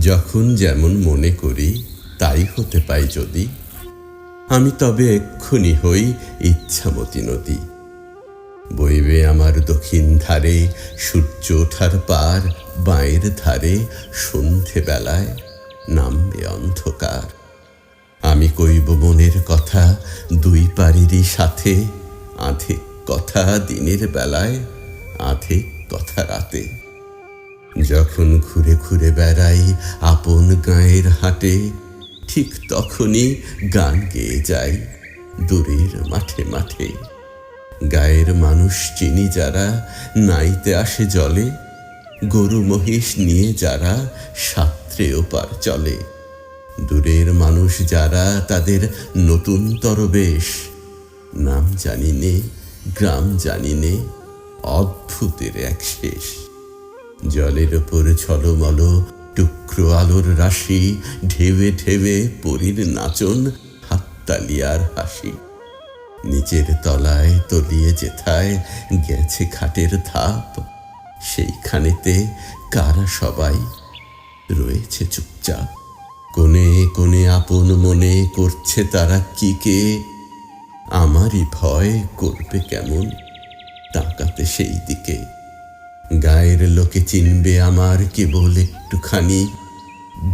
যখন যেমন মনে করি, তাই হতে পাই যদি। আমি তবে এক্ষুনি হই ইচ্ছামতি নদী। বইবে আমার দক্ষিণ ধারে, সূর্য ওঠার পার, বাঁয়ের ধারে সন্ধে বেলায় নামবে অন্ধকার। আমি কইব মনের কথা, দুই পারিরই সাথে, আধেক কথা দিনের বেলায়, আধেক কথা রাতে যখন ঘুরে ঘুরে বেড়াই আপন গায়ের হাটে, ঠিক তখনই গান গেয়ে যাই দূরের মাঠে মাঠে। গায়ের মানুষ চিনি যারা, নাইতে আসে জলে। গরু মহিষ নিয়ে যারা, সাত্রে ওপার চলে। দূরের মানুষ যারা, তাদের নতুন তরবেশ। নাম জানি নে, গ্রাম জানি নে অদ্ভুতের এক শেষ। জলের ওপর ছলমল টুকরো আলোর রাশি ঢেবে ঢেবে পরীর নাচন হাততালিয়ার হাসি। নিচের তলায় তলিয়ে যেথায় গেছে খাটের ধাপ, সেইখানেতে কারা সবাই রয়েছে চুপচাপ। কোণে কোণে আপন মনে করছে তারা কি কে, আমারই ভয় করবে কেমন? তাকাতে সেই দিকে। গায়ের লোকে চিনবে আমার কেবল একটুখানি।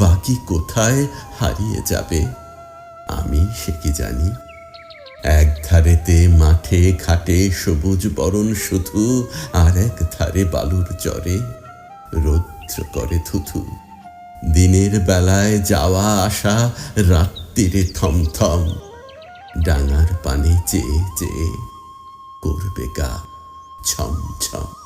বাকি কোথায় হারিয়ে যাবে, আমি সে কি জানি। এক ধারেতে মাঠে, ঘাটে সবুজ বরণ শুধু, আর এক ধারে বালুর চরে রৌদ্র করে থুথু। দিনের বেলায় যাওয়া আসা রাত্রিরে থমথম, ডাঙার পানে চেয়ে চেয়ে করবে গা। ছম ছম